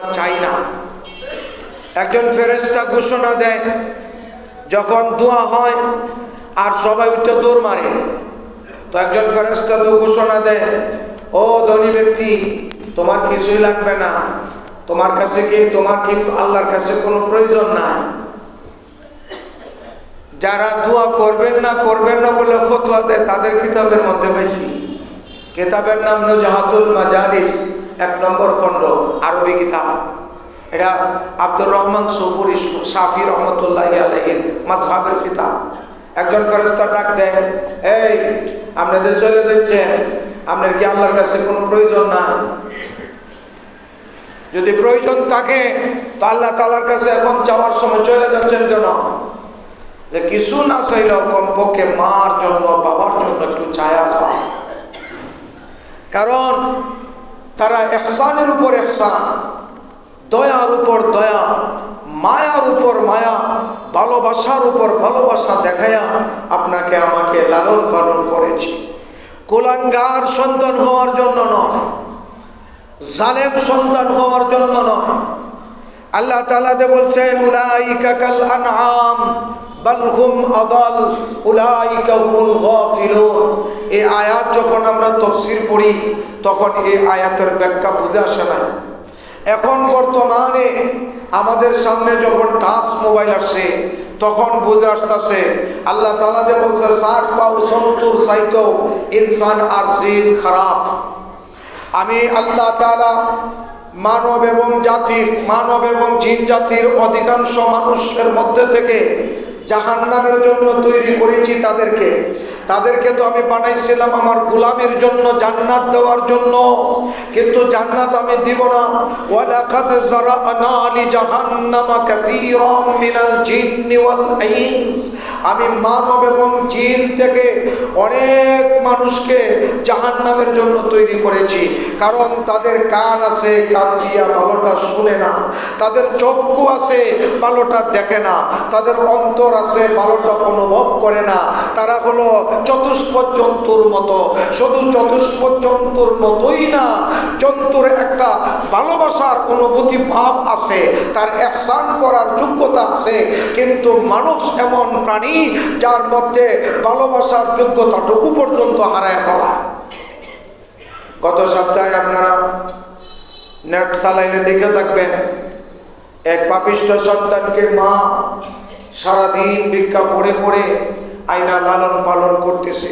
চাই না একজন ফেরেস্তা ঘোষণা দেয়, যখন দোয়া হয় আর সবাই উঠে দৌড় মারে, তো একজন ফেরেস্তা তো ঘোষণা দেয়, ও ধনী ব্যক্তি, তোমার কিছুই লাগবে না। তোমার কাছে কি, তোমার কি আল্লাহর কাছে কোনো প্রয়োজন নাই? যারা দোয়া করবেন না করবেন না বলে ফতোয়া দেয়, তাদের কিতাবের মধ্যে বেশি। কিতাবের নাম নজাহাতুল মাজালিস। এক নম্বর খণ্ড, আরবি কিতাব। এটা আব্দুর রহমান সফুরি সাফি রহমতুল্লাহ আলহির মাঝহাবের কিতাব। একজন ফেরস্তা ডাক দেয়, এই আপনাদের চলে যাচ্ছেন, আপনার কি আল্লাহর কাছে কোনো প্রয়োজন নাই? যদি প্রয়োজন থাকে, তো আল্লাহ তালার কাছে এখন যাওয়ার সময় চলে যাচ্ছেন কেন? যে কিছু না চাইলেও কমপক্ষে মার জন্য, বাবার জন্য একটু ছায়া কারণ তারা এহসানের উপর এহসান, দয়ার উপর দয়া, মায়ার উপর মায়া, ভালোবাসার উপর ভালোবাসা দেখায়া আপনাকে আমাকে লালন পালন করেছি। কোলাঙ্গার সন্তান হওয়ার জন্য নয়, জালেম সন্তান হওয়ার জন্য নয়। আল্লাহ তালাতে বলছেন, উলাইকা কাল বাল হুম আদাল উলাইকা হুমুল গাফিলুন। এই আয়াত যখন আমরা তফসির পড়ি, তখন এই আয়াতের ব্যাখ্যা বুঝে আসে না। এখন বর্তমানে আমাদের সামনে যখন টাচ মোবাইল আসছে তখন বুঝে আসতেছে, আল্লাহ তালা যে বলছে, সার পাও সন্তুর সাইতো ইনসান আর জিন খারাপ। আমি আল্লাহ তালা মানব এবং জাতির, মানব এবং জিন জাতির অধিকাংশ মানুষের মধ্যে থেকে জাহান নামের জন্য তৈরি করেছি তাদেরকে। তাদেরকে তো আমি বানাইছিলাম আমার গোলামের জন্য, জান্নাত দেওয়ার জন্য। কিন্তু জান্নাত আমি দিব না। ওয়ালাকাদ জারানা জাহান্নামা মিনাল আমি মানব এবং জিন থেকে অনেক মানুষকে জাহান্নামের জন্য তৈরি করেছি। কারণ তাদের কান আছে, কান দিয়া ভালোটা শুনে না। তাদের চক্ষু আছে, ভালোটা দেখে না। তাদের অন্তর আছে, ভালোটা অনুভব করে না। তারা হলো চতুষ্পদ জন্তুর মতো। শুধু চতুষ্পদ জন্তুর মতোই না, জন্তুর একটা ভালোবাসার অনুভূতি ভাব আছে, তার একসান করার যোগ্যতা আছে। কিন্তু মানুষ এমন প্রাণী, যার মধ্যে ভালোবাসার যোগ্যতাটুকু পর্যন্ত হারায় ফেলা। গত সপ্তাহে আপনারা নেট চালাইলে দেখে থাকবেন, এক পাপিষ্ট সন্তানকে মা সারাদিন ভিক্ষা পড়ে পড়ে আইনা লালন পালন করতেছে।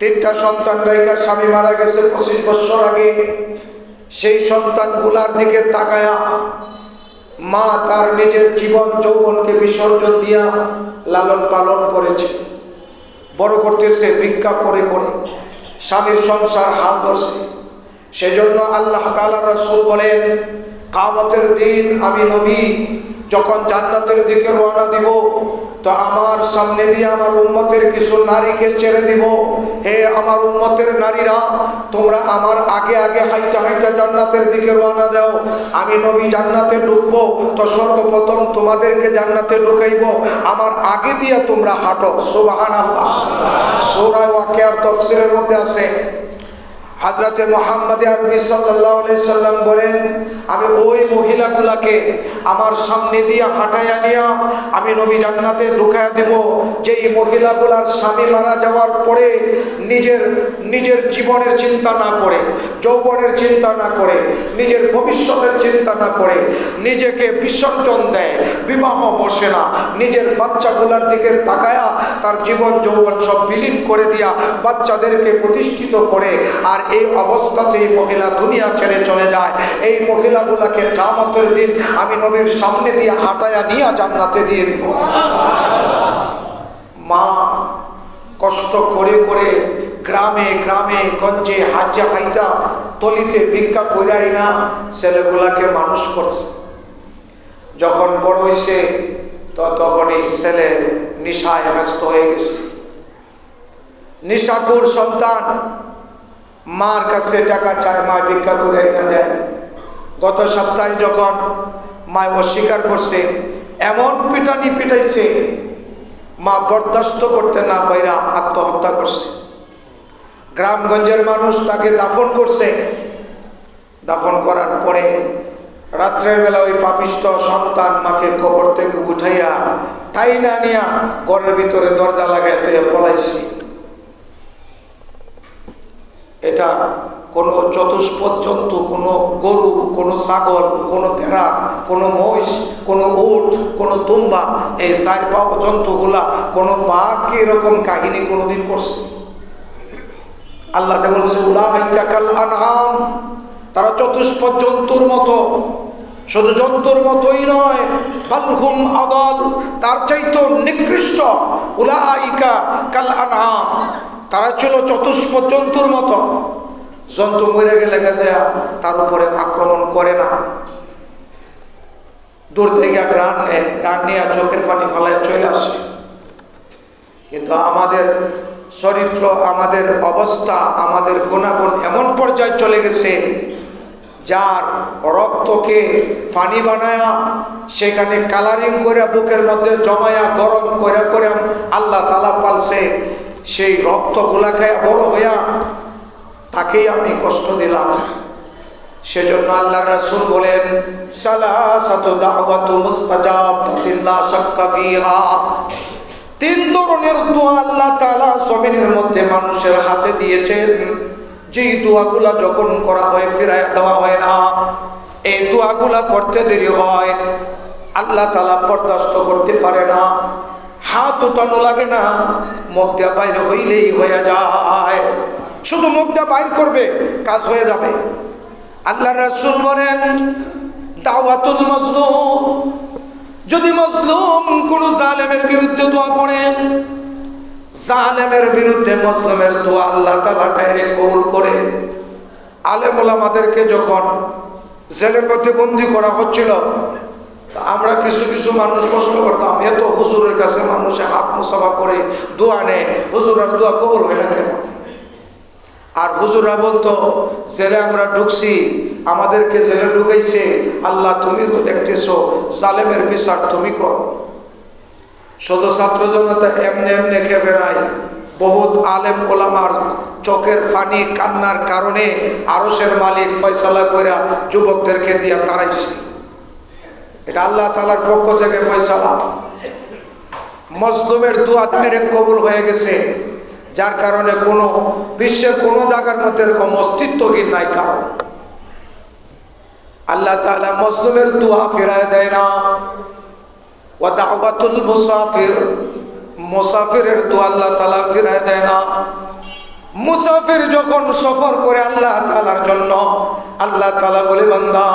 তিনটা সন্তান রেখা স্বামী মারা গেছে পঁচিশ বছর আগে। সেই সন্তানগুলার দিকে তাকায়া মা তার নিজের জীবন যৌবনকে বিসর্জন দিয়া লালন পালন করেছে। বড় করতেছে, ভিক্ষা করে করে। স্বামীর সংসার হাল ধরছে। সেজন্য আল্লাহ তালা রসুল বলেন কামতের দিন আমি নবী যখন জান্নাতের দিকে রওনা দিব, তো আমার সামনে দিয়ে আমার উন্মতের কিছু নারীকে ছেড়ে দিব। হে আমার উন্মতের নারীরা, তোমরা আমার আগে আগে হাইটা হাইটা জান্নাতের দিকে রওনা দাও। আমি নবী জান্নাতে ঢুকবো, তো সর্বপ্রথম তোমাদেরকে জান্নাতে ঢুকাইব। আমার আগে দিয়ে তোমরা হাঁটো সুবাহান আল্লাহ সৌরায় ওয়াকিয়ার তফসিলের মধ্যে আছে হাজরতে মোহাম্মদ আরবি সাল্লাহ সাল্লাম বলেন, আমি ওই মহিলাগুলাকে আমার সামনে দিয়ে হাঁটাই আনিয়া আমি নবী জান্নাতে ঢুকাইয়া দেব। যেই মহিলাগুলার স্বামী মারা যাওয়ার পরে নিজের নিজের জীবনের চিন্তা না করে, যৌবনের চিন্তা না করে, নিজের ভবিষ্যতের চিন্তা না করে, নিজেকে বিসর্জন দেয়, বিবাহ বসে না, নিজের বাচ্চাগুলার দিকে তাকায়া তার জীবন যৌবন সব বিলীন করে দিয়া বাচ্চাদেরকে প্রতিষ্ঠিত করে আর এই অবস্থাতেই মহিলা দুনিয়া ছেড়ে চলে যায়। এই মহিলাগুলাকে কামতের দিন আমি নবীর সামনে দিয়ে হাঁটায়া নিয়ে জান্নাতে দিয়ে দিব। মা কষ্ট করে করে গ্রামে গ্রামে, গঞ্জে হাজা হাইটা তলিতে ভিক্ষা কইরাই না, ছেলেগুলাকে মানুষ করছে। যখন বড় হয়েছে তো তখন এই ছেলে নিশায় ব্যস্ত হয়ে গেছে। নিশাকুর সন্তান, মার কাছে টাকা চায় মা ভিক্ষা করে না দেয়। গত সপ্তাহে যখন মা অস্বীকার করছে, এমন পিটানি পিটাইছে মা বরদাস্ত করতে না পাইরা আত্মহত্যা করছে। গ্রামগঞ্জের মানুষ তাকে দাফন করছে। দাফন করার পরে রাত্রের বেলা ওই পাপিষ্ট সন্তান মাকে কবর থেকে উঠাইয়া তাই না নিয়া ঘরের ভিতরে দরজা লাগাইতে পলাইছি। এটা কোনো চতুষ্পদ জন্তু কোনো গরু, কোনো ছাগল, কোনো ভেড়া, কোনো মহিষ, কোনো উট, কোনো তুম্বা, এই চার পাও জন্তুগুলা কোনো বাঘ এরকম কাহিনী কোনোদিন করছে আল্লাহ বলছে উলাইকাকাল আনআম তারা চতুষ্পদ জন্তুর মতো। শুধু জন্তুর মতোই নয় বালহুম আদল, তার চাইতো নিকৃষ্ট। উলাইকা কাল আনআম, তারা ছিল চতুষ্পদ জন্তুর মতো। জন্তু মরে গেলে গেছে তার উপরে আক্রমণ করে না। দূর থেকে গ্রান নেয় গ্রান নিয়ে চোখের পানি ফলায় চলে আসে। কিন্তু আমাদের চরিত্র, আমাদের অবস্থা, আমাদের গুণাগুণ এমন পর্যায়ে চলে গেছে, যার রক্তকে ফানি বানায়া সেখানে কালারিং করে, বুকের মধ্যে জমায়া, গরম করে করে আল্লাহ তালা পালছে। সেই রক্তগুলা খায় বড় হইয়া তাকেই আমি কষ্ট দিলাম। সেজন্য আল্লাহ রাসূল বলেন তিন ধরনের দোয়া আল্লাহ তালা জমিনের মধ্যে মানুষের হাতে দিয়েছেন। যেই দোয়াগুলা যখন করা হয়, ফিরায় দেওয়া হয় না। এই দোয়াগুলা করতে দেরি হয়। আল্লাহ তালা বরদাস্ত করতে পারে না। হাত উঠানো লাগে না। মুখ দিয়া বাইরে হইলেই হয়ে যায়। শুধু মুখটা বাইর করবে, কাজ হয়ে যাবে। আল্লাহ রাসূল বলেন, দাওয়াতুল মজলুম। যদি মজলুম কোন জালেমের বিরুদ্ধে দোয়া করে জালেমের বিরুদ্ধে মজলুমের দোয়া আল্লাহ তাআলা ডাইরেক্ট কবুল করে। আলেম ওলামাদেরকে যখন জেলের মধ্যে বন্দি করা হচ্ছিল আমরা কিছু কিছু মানুষ প্রশ্ন করতাম এত হুজুরের কাছে মানুষে হাত করে দোয়া নেয় হুজুরের দোয়া কবুল হয় না কেন? আর হুজুরা বলতো, জেলে আমরা ঢুকছি, আমাদেরকে জেলে ঢুকাইছে, আল্লাহ তুমি দেখতেছো, জালেমের বিচার তুমি করো। শুধু ছাত্র জনতা এমনি এমনি খেপে নাই বহুত আলেম ওলামার চোখের ফানি কান্নার কারণে আরসের মালিক ফয়সালা কইরা যুবকদেরকে দিয়া তারাইছে এটা আল্লাহ তালার পক্ষ থেকে ফয়সালা। মজলুমের দোয়া ডাইরেক্ট কবুল হয়ে গেছে। যার কারণে কোনো বিশ্বের কোনো জায়গার মধ্যে এরকম অস্তিত্বহীন নাই কারণ। আল্লাহ তালা মজলুমের দোয়া ফেরায় দেয় না। ও দাওয়াতুল মুসাফির, মুসাফিরের দোয়া আল্লাহ তালা ফেরায় দেয় না। মুসাফির যখন সফর করে আল্লাহ তালার জন্য, আল্লাহ তালা বলে, বান্দা,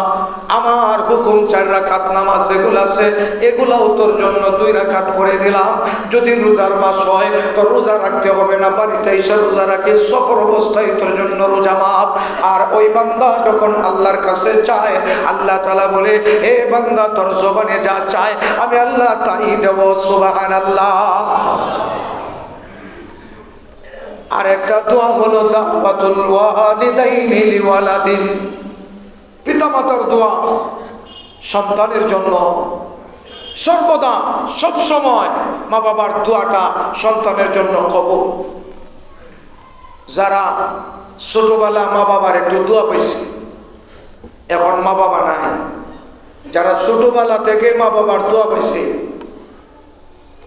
আমার হুকুম চার রাখাত নামাজ যেগুলো আছে, এগুলাও তোর জন্য দুই রাখাত করে দিলাম। যদি রোজার মাস হয়, তো রোজা রাখতে হবে না। বাড়িতে এসে রোজা রাখি, সফর অবস্থায় তোর জন্য রোজা মাপ। আর ওই বান্দা যখন আল্লাহর কাছে চায়, আল্লাহ তালা বলে, এ বান্দা, তোর জবানে যা চায়, আমি আল্লাহ তাই দেব সুবাহান আল্লাহ আর একটা দোয়া হলো দাওয়াতুল ওয়ালিদাইনি লিওয়ালাদিন। পিতামাতার দোয়া, সন্তানের জন্য। সর্বদা, সব সময় মা বাবার দোয়াটা সন্তানের জন্য কবুল। যারা ছোটবেলা মা বাবার একটু দোয়া পাইছে, এখন মা বাবা নাই। যারা ছোটবেলা থেকে মা বাবার দোয়া পাইছে,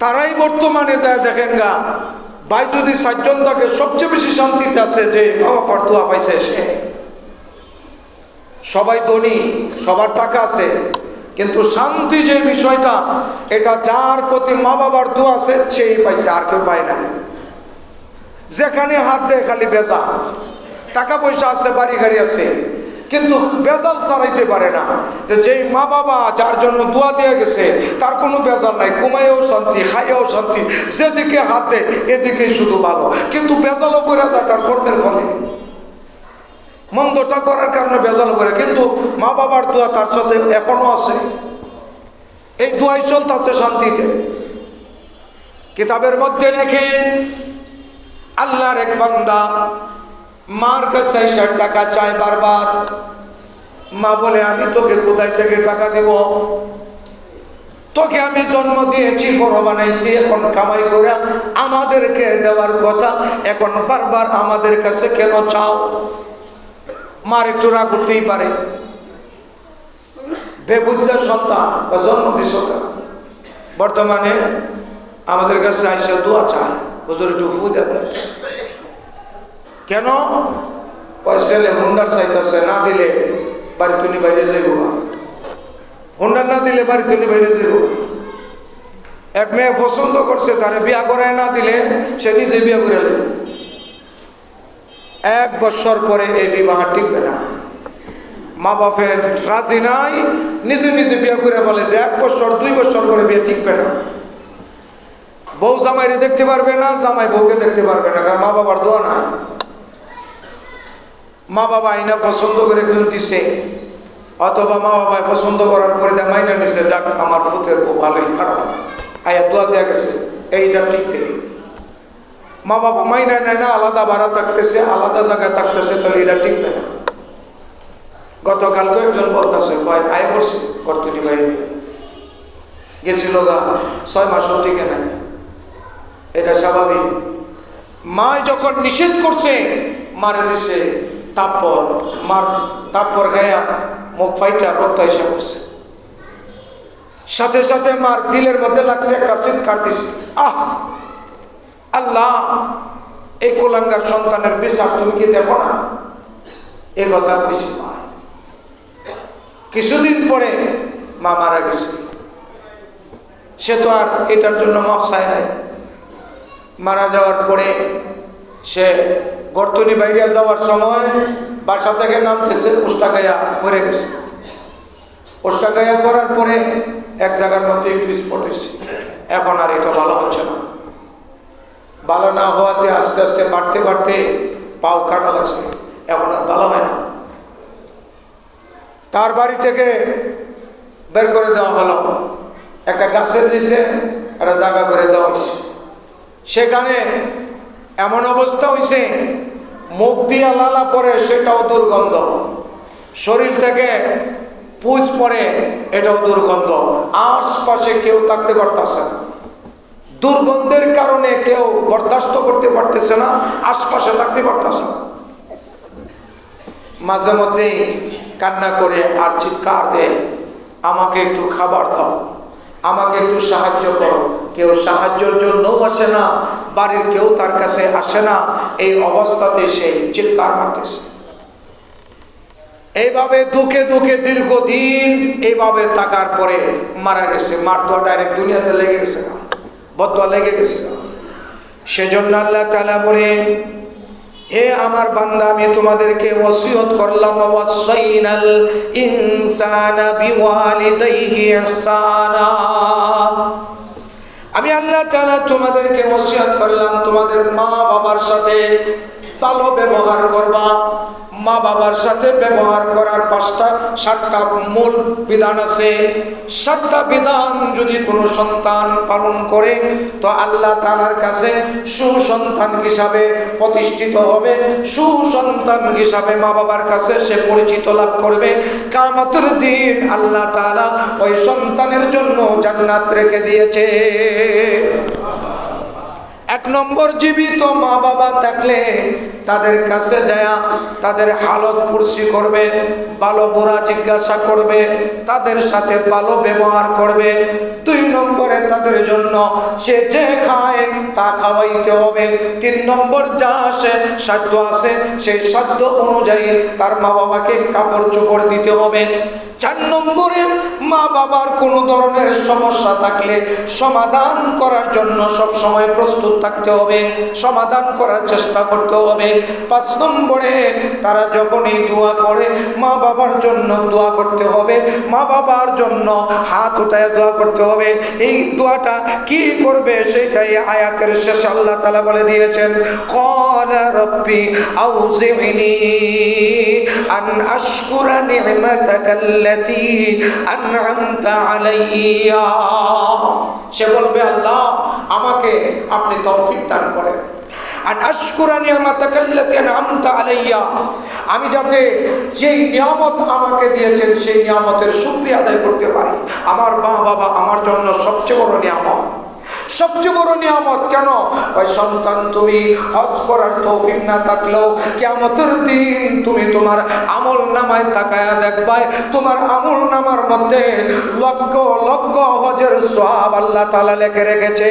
তারাই বর্তমানে যায় দেখেন গা ভাই, যদি সাতজন থাকে, সবচেয়ে বেশি শান্তিতে আছে যে, বাবা ফরতুয়া পাইছে সে। সবাই ধনী, সবার টাকা আছে, কিন্তু শান্তি যে বিষয়টা, এটা যার প্রতি মা বাবার দু আছে, সেই পাইছে, আর কেউ পায় না। যেখানে হাত দেয়, খালি বেজা। টাকা পয়সা আছে বাড়ি গাড়ি আছে। কিন্তু বেজাল ছাড়াইতে পারে না। যে যেই মা বাবা যার জন্য দোয়া দিয়ে গেছে, তার কোনো বেজাল নাই। ঘুমাইও শান্তি, খাইয়াও শান্তি। যেদিকে হাত, এদিকেই শুধু ভালো। কিন্তু বেজালও করে যায় তার কর্মের ফলে। মন্দটা করার কারণে বেজাল করে কিন্তু মা বাবার দোয়া তার সাথে এখনও আছে। এই দোয়াই চলতেছে শান্তিতে। কিতাবের মধ্যে লেখেন, আল্লাহর এক বান্দা মার কাছে ষাট টাকা চায় বারবার। মা বলে, আমি তোকে কোথায় থেকে টাকা দেব? তোকে আমি জন্ম দিয়েছি, বড় বানাইছি, এখন কামাই করে আমাদেরকে দেওয়ার কথা, এখন বারবার আমাদের কাছে কেন চাও? মার একটু রাগ উঠতেই পারে। বেবুজার সন্তান, বা জন্ম দিস বর্তমানে আমাদের কাছে আইসা দোয়া চায়। হুজুর, একটু ফুজা দেয় কেন? ওই ছেলে, হুন্ডার চাইতেছে, না দিলে বাড়ি তুলি বাইরে যাইব হুন্ডার না দিলে বাড়ি তুলি বাইরে যাইব এক মেয়ে পছন্দ করছে, তারে বিয়া করায় না দিলে সে নিজে বিয়া করে এক বছর পরে এই বিবাহ টিকবে না। মা বাপের রাজি নাই, নিজে নিজে বিয়ে করে ফেলেছে। এক বছর, দুই বছর পরে বিয়ে টিকবে না। বউ জামাইরে দেখতে পারবে না, জামাই বউকে দেখতে পারবে না, কারণ মা বাবার দোয়া নাই। মা বাবা আইনা পছন্দ করে একজন দিছে অথবা মা বাবা পছন্দ করার পরে দেয় মাইনা নিছে, যাক, আমার ফুতের বউ ভালোই খারাপ। আয়া দোয়া দেওয়া গেছে এইটা টিকবে মা বাবা মাইনা নেয় না, আলাদা ভাড়া থাকতেছে, আলাদা জায়গায় থাকতেছে, তাহলে এটা টিকবে না। গতকালকে একজন বলতেছে, কয়, আয় করছে, কর্তুনি বাইরে। গেছিল গা, ছয় মাসও টিকে নাই। এটা স্বাভাবিক। মা যখন নিষেধ করছে, মারে দিছে। তারপর মার, তারপর গায়া মুখ ফাইটা রক্ত এসে পড়ছে। সাথে সাথে মার দিলের মধ্যে লাগছে একটা চিৎকার দিছে। আহ! আল্লাহ, এই কোলাঙ্গার সন্তানের বিচার তুমি কি দেখো না? এ কথা কইছি মা। কিছুদিন পরে মা মারা গেছে। সে তো আর এটার জন্য মাফ চায় নাই। মারা যাওয়ার পরে সে গর্তনি বাইরে যাওয়ার সময় বাসা থেকে নামতেছে উষ্টাগায়া মরে গেছে। উষ্টাগায়া করার পরে এক জায়গার মধ্যে একটু স্পট এসেছে। এখন আর এটা ভালো হচ্ছে না। ভালো না হওয়াতে আস্তে আস্তে বাড়তে বাড়তে পাও কাটা লাগছে। এখন আর ভালো হয় না। তার বাড়ি থেকে বের করে দেওয়া হলো। একটা গাছের নিচে একটা জায়গা করে দেওয়া সেখানে এমন অবস্থা হয়েছে মুখ দিয়া লালা পরে সেটাও দুর্গন্ধ। শরীর থেকে পুজ পরে এটাও দুর্গন্ধ। আশপাশে কেউ থাকতে পারতেছে দুর্গন্ধের কারণে কেউ বরদাস্ত করতে পারতেছে না, আশপাশে থাকতে পারতেছে মাঝে মধ্যেই কান্না করে আর চিৎকার দেয়, আমাকে একটু খাবার দাও। আমাকে একটু সাহায্য করো। কেউ সাহায্যের জন্যও আসে না, বাড়ির কেউ তার কাছে আসে না। এই অবস্থাতে সে চিৎকার মারতেছে। এইভাবে দুঃখে দুঃখে দীর্ঘদিন এইভাবে থাকার পরে মারা গেছে। মার তো ডাইরেক্ট দুনিয়াতে লেগে গেছে না বদয়া লেগে গেছে সেজন্য আল্লাহ তালা বলে হে আমার বান্দা, আমি তোমাদেরকে ওসিয়ত করলাম, ওয়াসাইনাল ইনসানা বিওয়ালিদাইহি ইহসানা। আমি আল্লাহ তাআলা তোমাদেরকে ওসিয়ত করলাম, তোমাদের মা বাবার সাথে ভালো ব্যবহার করবা। মা বাবার সাথে ব্যবহার করার পাঁচটা, সাতটা মূল বিধান আছে। সাতটা বিধান যদি কোনো সন্তান পালন করে, তো আল্লাহ তালার কাছে সুসন্তান হিসাবে প্রতিষ্ঠিত হবে। সুসন্তান হিসাবে মা বাবার কাছে সে পরিচিত লাভ করবে। কামতের দিন আল্লাহ তালা ওই সন্তানের জন্য জান্নাত রেখে দিয়েছে। এক নম্বর জীবিত মা বাবা থাকলে তাদের কাছে যায়া, তাদের হালত পুরসি করবে ভালো বোরা জিজ্ঞাসা করবে, তাদের সাথে ভালো ব্যবহার করবে। দুই নম্বরে তাদের জন্য সে যে খায় তা খাওয়াইতে হবে। তিন নম্বর যা আসে, সাধ্য আছে, সেই সাধ্য অনুযায়ী তার মা বাবাকে কাপড় চোপড় দিতে হবে। চার নম্বরে মা বাবার কোনো ধরনের সমস্যা থাকলে সমাধান করার জন্য সব সময় প্রস্তুত থাকতে হবে, সমাধান করার চেষ্টা করতে হবে। পাঁচ নম্বরে, তারা যখনই দোয়া করে, মা বাবার জন্য দোয়া করতে হবে, মা বাবার জন্য হাত উঠায় দোয়া করতে হবে। এই দোয়াটা কি করবে সেটাই আয়াতের শেষে আল্লাহ তালা বলে দিয়েছেন কলা রব্বি আউজিনি আন আশকুরা নি'মাতাকাল্লাতী সে বলবে, আল্লাহ, আমাকে আপনি তৌফিক দান করেন। আর আশকুরা নিয়ামাতাকাল্লাতি আনআমতা আলাইয়া। আমি যাতে যেই নিয়ামত আমাকে দিয়েছেন, সেই নিয়ামতের শুকরিয়া আদায় করতে পারি। আমার মা বাবা আমার জন্য সবচেয়ে বড় নিয়ামত। সবচেয়ে বড় নিয়ামত কেন? ওই সন্তান, তুমি হজ করার তৌফিক না থাকলেও কেমতের দিন তুমি তোমার আমল নামায় তাকায়া দেখবাই, তোমার আমল নামার মধ্যে লক্ষ লক্ষ হজের সব আল্লাহ তালা লেখে রেখেছে।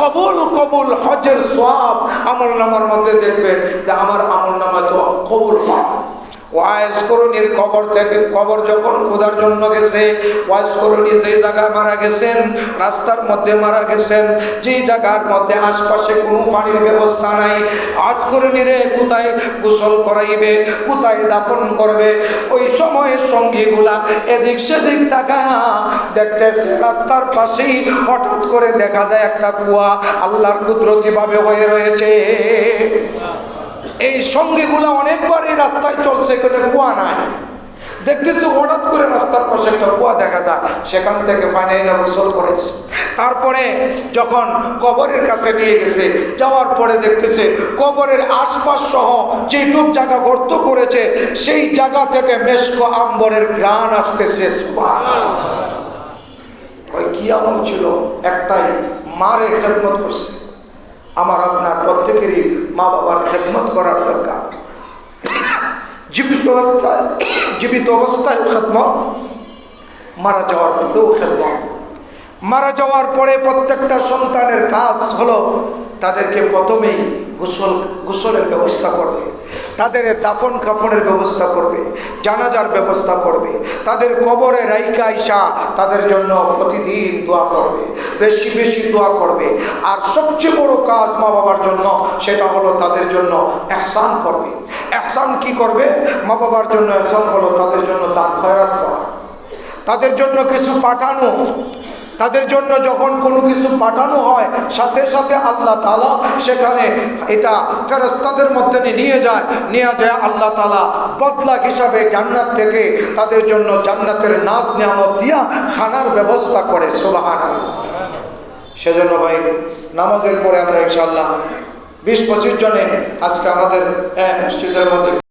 কবুল কবুল হজের সব আমল নামার মধ্যে দেখবেন যে আমার আমল নামা তো কবুল হয়। ওয়াইস করণীর কবর থেকে, কবর যখন খোদার জন্য গেছে ওয়াইস করণী যে জায়গায় মারা গেছেন, রাস্তার মধ্যে মারা গেছেন, যেই জায়গার মধ্যে আশপাশে কোনো পানির ব্যবস্থা নাই, আজ কোথায় গোসল করাইবে, কোথায় দাফন করবে? ওই সময়ের সঙ্গীগুলা এদিক সেদিক তাকায় দেখতেছে, রাস্তার পাশেই হঠাৎ করে দেখা যায় একটা কুয়া, আল্লাহর কুদরতিভাবে হয়ে রয়েছে। এই সঙ্গীগুলো অনেকবার এই রাস্তায় চলছে, কোনো কুয়া নাই। দেখতেছি, হঠাৎ করে রাস্তার পাশে একটা কুয়া দেখা যায়, সেখান থেকে ফাইনাইনা গোসল করেছে। তারপরে যখন কবরের কাছে নিয়ে গেছে, যাওয়ার পরে দেখতেছে, কবরের আশপাশ সহ যেটুক জায়গা গর্ত করেছে, সেই জায়গা থেকে মেশকো আম্বরের ঘ্রাণ আসতেছে কি আমল ছিল? একটাই, মারে খেদমত করছে। আমার আপনার প্রত্যেকেরই মা বাবার খেদমত করার দরকার। জীবিত অবস্থায় জীবিত অবস্থায় খেদমত, মারা যাওয়ার পরেও খেদমত। মারা যাওয়ার পরে প্রত্যেকটা সন্তানের কাজ হলো তাদেরকে প্রথমেই গোসল, গোসলের ব্যবস্থা করবে। তাদের দাফন কাফনের ব্যবস্থা করবে, জানাজার ব্যবস্থা করবে, তাদের কবরে রাইকা আইসা তাদের জন্য প্রতিদিন দোয়া করবে, বেশি বেশি দোয়া করবে। আর সবচেয়ে বড় কাজ মা বাবার জন্য, সেটা হলো তাদের জন্য এহসান করবে। এহসান কি করবে? মা বাবার জন্য এহসান হলো তাদের জন্য দান খয়রাত করা। তাদের জন্য কিছু পাঠানো। তাদের জন্য যখন কোনো কিছু পাঠানো হয় সাথে সাথে আল্লাহ তালা সেখানে এটা ফেরস্তাদের মধ্যে নিয়ে যায় নিয়ে যায় আল্লাহ তালা বদলা হিসাবে জান্নাত থেকে তাদের জন্য জান্নাতের নাচ নিয়ামত দিয়া খানার ব্যবস্থা করে সোবাহান সেজন্য ভাই নামাজের পরে আমরা ইনশাল্লাহ বিশ পঁচিশ জনে আজকে আমাদের আহ, মসজিদের মধ্যে